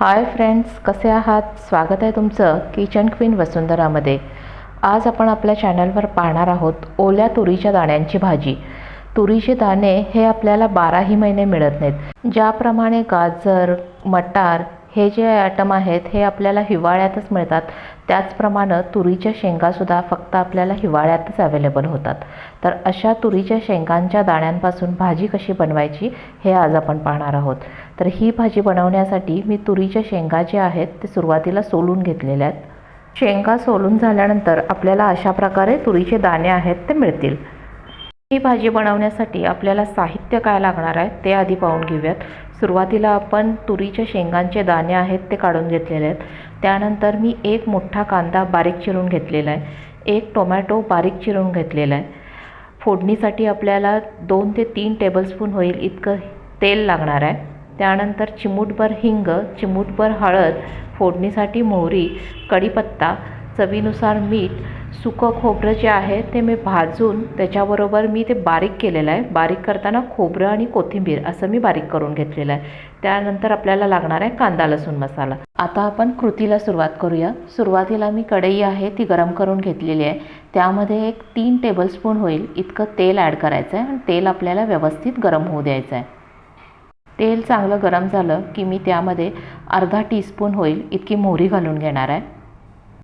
Hi friends कसे आहात? स्वागत आहे तुमचं किचन क्वीन वसुंधरामध्ये. आज आपण आपल्या चॅनलवर पाहणार आहोत ओल्या तुरीच्या दाण्यांची भाजी. तुरीचे दाणे हे आपल्याला बाराही महिने मिळत नाहीत. ज्याप्रमाणे गाजर मटार हे जे ॲटम आहेत हे आपल्याला हिवाळ्यातच मिळतात. त्याचप्रमाणे तुरीच्या शेंगासुद्धा फक्त आपल्याला हिवाळ्यातच अवेलेबल होतात. तर अशा तुरीच्या शेंगांच्या दाण्यांपासून भाजी कशी बनवायची हे आज आपण पाहणार आहोत. तर ही भाजी बनवण्यासाठी मी तुरीच्या शेंगा ज्या आहेत ते सुरुवातीला सोलून घेतलेल्या आहेत. शेंगा सोलून झाल्यानंतर आपल्याला अशा प्रकारे तुरीचे दाणे आहेत ते मिळतील. ही भाजी बनवण्यासाठी आपल्याला साहित्य काय लागणार आहे ते आधी पाहून घेऊयात. सुरुवातीला आपण तुरीच्या शेंगांचे दाणे आहेत ते काढून घेतलेले आहेत. त्यानंतर मी एक मोठा कांदा बारीक चिरून घेतलेला आहे. एक टोमॅटो बारीक चिरून घेतलेला आहे. फोडणीसाठी आपल्याला दोन ते तीन टेबलस्पून होईल इतकं तेल लागणार आहे. त्यानंतर चिमूटभर हिंग चिमूटभर हळद फोडणीसाठी मोहरी कढीपत्ता चवीनुसार मीठ सुकं खोबरं जे आहे ते मी भाजून त्याच्याबरोबर मी ते बारीक केलेलं आहे. बारीक करताना खोबरं आणि कोथिंबीर असं मी बारीक करून घेतलेलं आहे. त्यानंतर आपल्याला लागणार आहे कांदा लसूण मसाला. आता आपण कृतीला सुरुवात करूया. सुरुवातीला मी कढई आहे ती गरम करून घेतलेली आहे. त्यामध्ये एक तीन टेबलस्पून होईल. इतकं तेल ॲड करायचं आहे आणि तेल आपल्याला व्यवस्थित गरम होऊ द्यायचं आहे. तेल चांगलं गरम झालं की मी त्यामध्ये अर्धा टीस्पून होईल. इतकी मोहरी घालून घेणार आहे.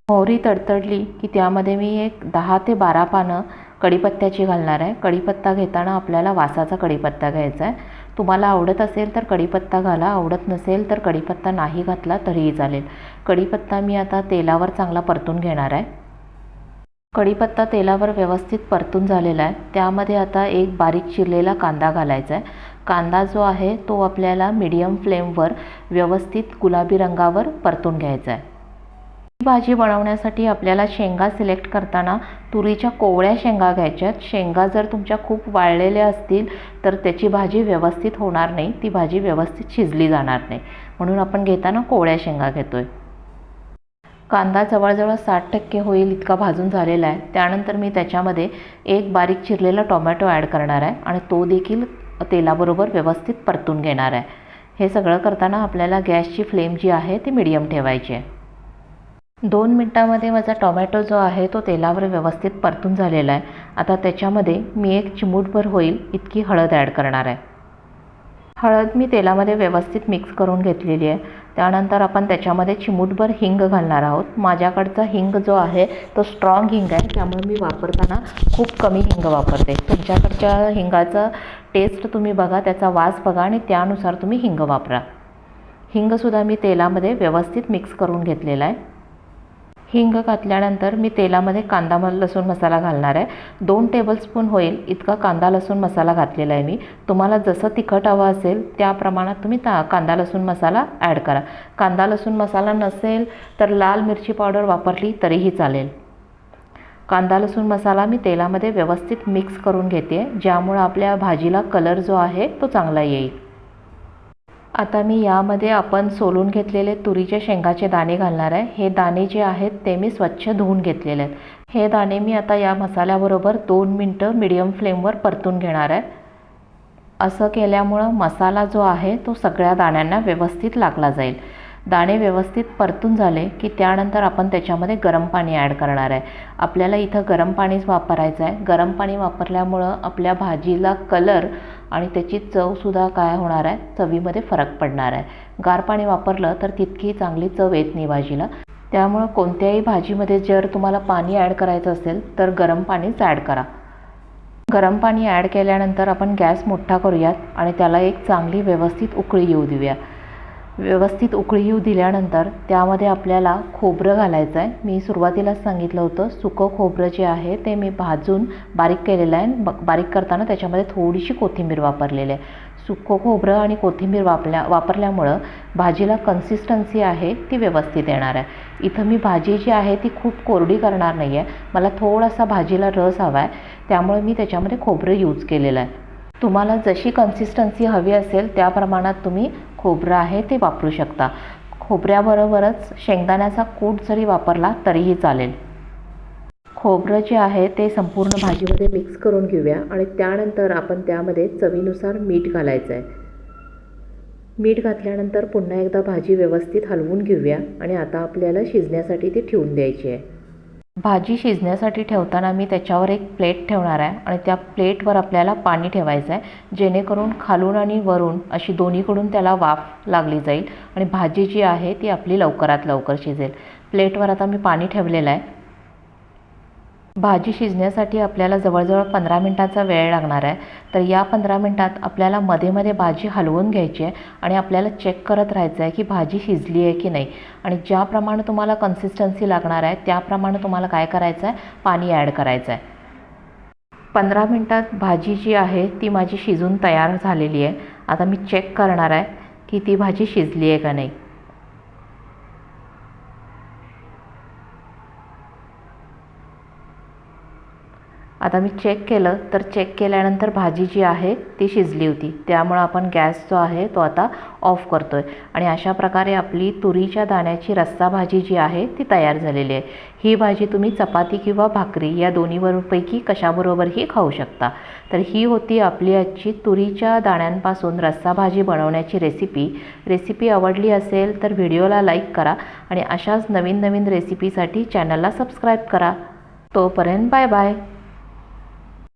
मोहरी तडतडली की त्यामध्ये मी एक दहा ते बारा पानं कढीपत्त्याची घालणार आहे. कढीपत्ता घेताना आपल्याला वासाचा कढीपत्ता घ्यायचा आहे. तुम्हाला आवडत असेल तर कढीपत्ता घाला. आवडत नसेल तर कढीपत्ता नाही घातला तरीही चालेल. कढीपत्ता मी आता तेलावर चांगला परतून घेणार आहे. कढीपत्ता तेलावर व्यवस्थित परतून झालेला आहे. त्यामध्ये आता एक बारीक चिरलेला कांदा घालायचा आहे. कांदा जो आहे तो आपल्याला मीडियम फ्लेमवर व्यवस्थित गुलाबी रंगावर परतून घ्यायचा आहे. भाजी बनवण्यासाठी आपल्याला शेंगा सिलेक्ट करताना तुरीच्या कोवळ्या शेंगा घ्यायच्यात शेंगा जर तुमच्या खूप वाळलेल्या असतील तर त्याची भाजी व्यवस्थित होणार नाही. ती भाजी व्यवस्थित शिजली जाणार नाही. म्हणून आपण घेताना कोवळ्या शेंगा घेतो आहे कांदा जवळजवळ साठ टक्के होईल इतका भाजून झालेला आहे. त्यानंतर मी त्याच्यामध्ये एक बारीक चिरलेला टोमॅटो ॲड करणार आहे आणि तो देखील तेलाबरोबर व्यवस्थित परतून घेणार आहे. हे सगळं करताना आपल्याला गॅसची फ्लेम जी आहे ती मिडियम ठेवायची आहे. दोन मिनटामध्ये माझा टोमॅटो जो आहे तो तेलावर व्यवस्थित परतून झालेला आहे. आता त्याच्यामध्ये मी एक चिमूटभर होईल इतकी हळद ॲड करणार आहे. हळद मी तेलामध्ये व्यवस्थित मिक्स करून घेतलेली आहे. त्यानंतर आपण त्याच्यामध्ये चिमूटभर हिंग घालणार आहोत. माझ्याकडचा हिंग जो आहे तो स्ट्रॉंग हिंग आहे. त्यामुळे मी वापरताना खूप कमी हिंग वापरते. तुमच्याकडच्या हिंगाचा टेस्ट तुम्ही बघा त्याचा वास बघा आणि त्यानुसार तुम्ही हिंग वापरा. हिंगसुद्धा मी तेलामध्ये व्यवस्थित मिक्स करून घेतलेला आहे. हिंग घातल्यानंतर मी तेलामध्ये कांदा म लसूण मसाला घालणार आहे. दोन टेबलस्पून होईल इतका कांदा लसूण मसाला घातलेला आहे मी. तुम्हाला जसं तिखट हवं असेल त्या प्रमाणात तुम्ही ता कांदा लसूण मसाला ॲड करा. कांदा लसूण मसाला नसेल तर लाल मिरची पावडर वापरली तरीही चालेल. कांदा लसूण मसाला मी तेलामध्ये व्यवस्थित मिक्स करून घेते ज्यामुळं आपल्या भाजीला कलर जो आहे तो चांगला येईल. आता मी यामध्ये आपण सोलून घेतलेले तुरीचे शेंगाचे दाणे घालणार आहे. हे दाणे जे आहेत ते मी स्वच्छ धुवून घेतलेले आहेत. हे दाणे मी आता या मसाल्याबरोबर दोन मिनटं मिडियम फ्लेमवर परतून घेणार आहे. असं केल्यामुळं मसाला जो आहे तो सगळ्या दाण्यांना व्यवस्थित लागला जाईल. दाणे व्यवस्थित परतून झाले की त्यानंतर आपण त्याच्यामध्ये गरम पाणी ॲड करणार आहे. आपल्याला इथं गरम पाणीच वापरायचं आहे. गरम पाणी वापरल्यामुळं आपल्या भाजीला कलर आणि त्याची चवसुद्धा काय होणार आहे? चवीमध्ये फरक पडणार आहे. गार पाणी वापरलं तर तितकी चांगली चव येत नाही भाजीला. त्यामुळं कोणत्याही भाजीमध्ये जर तुम्हाला पाणी ॲड करायचं असेल तर गरम पाणीच ॲड करा. गरम पाणी ॲड केल्यानंतर आपण गॅस मोठा करूयात आणि त्याला एक चांगली व्यवस्थित उकळी येऊ देऊया व्यवस्थित उकळी येऊ दिल्यानंतर त्यामध्ये आपल्याला खोबरं घालायचं आहे मी सुरुवातीलाच सांगितलं होतं सुकं खोबरं जे आहे ते मी भाजून बारीक केलेलं आहे. ब बारीक करताना त्याच्यामध्ये थोडीशी कोथिंबीर वापरलेली आहे. सुकं खोबरं आणि कोथिंबीर वापरल्या वापरल्यामुळं भाजीला कन्सिस्टन्सी आहे ती व्यवस्थित येणार आहे. इथं मी भाजी जी आहे ती खूप कोरडी करणार नाही आहे मला थोडासा भाजीला रस हवा आहे त्यामुळे मी त्याच्यामध्ये खोबरं यूज केलेलं आहे. तुम्हाला जशी कन्सिस्टन्सी हवी असेल त्या प्रमाणात तुम्ही खोबरं आहे ते वापरू शकता. खोबऱ्याबरोबरच शेंगदाण्याचा कूट जरी वापरला तरीही चालेल. खोबरं जे आहे ते संपूर्ण भाजीमध्ये मिक्स करून घेऊया आणि त्यानंतर आपण त्यामध्ये चवीनुसार मीठ घालायचं आहे मीठ घातल्यानंतर पुन्हा एकदा भाजी व्यवस्थित हलवून घेऊया आणि आता आपल्याला शिजण्यासाठी ती ठेवून द्यायची आहे. भाजी शिजण्यासाठी ठेवताना मी त्याच्यावर एक प्लेट ठेवणार आहे आणि त्या प्लेटवर आपल्याला पाणी ठेवायचं आहे जेणेकरून खालून आणि वरून अशी दोन्हीकडून त्याला वाफ लागली जाईल आणि भाजी जी आहे ती आपली लवकरात लवकर शिजेल. प्लेटवर आता मी पाणी ठेवलेलं आहे. भाजी शिजण्यासाठी आपल्याला जवळजवळ पंधरा मिनटाचा वेळ लागणार आहे. तर या पंधरा मिनटात आपल्याला मध्ये मध्ये भाजी हलवून घ्यायची आहे आणि आपल्याला चेक करत राहायचं आहे की भाजी शिजली आहे की नाही. आणि ज्याप्रमाणे तुम्हाला कन्सिस्टन्सी लागणार आहे त्याप्रमाणे तुम्हाला काय करायचं आहे? पाणी ॲड करायचं आहे. पंधरा मिनटात भाजी जी आहे ती माझी शिजून तयार झालेली आहे. आता मी चेक करणार आहे की ती भाजी शिजली आहे का नाही. आता मी चेक केलं तर चेक केल्यानंतर भाजी जी आहे ती शिजली होती. त्यामुळं आपण गॅस जो आहे तो आता ऑफ करतो आहे आणि अशा प्रकारे आपली तुरीच्या दाण्याची रस्सा भाजी जी आहे ती तयार झालेली आहे. ही भाजी तुम्ही चपाती किंवा भाकरी या दोन्हीवरपैकी कशाबरोबरही खाऊ शकता. तर ही होती आपली आजची तुरीच्या दाण्यांपासून रस्सा भाजी बनवण्याची रेसिपी रेसिपी आवडली असेल तर व्हिडिओला लाईक करा आणि अशाच नवीन नवीन रेसिपीसाठी चॅनलला सबस्क्राईब करा. तोपर्यंत बाय बाय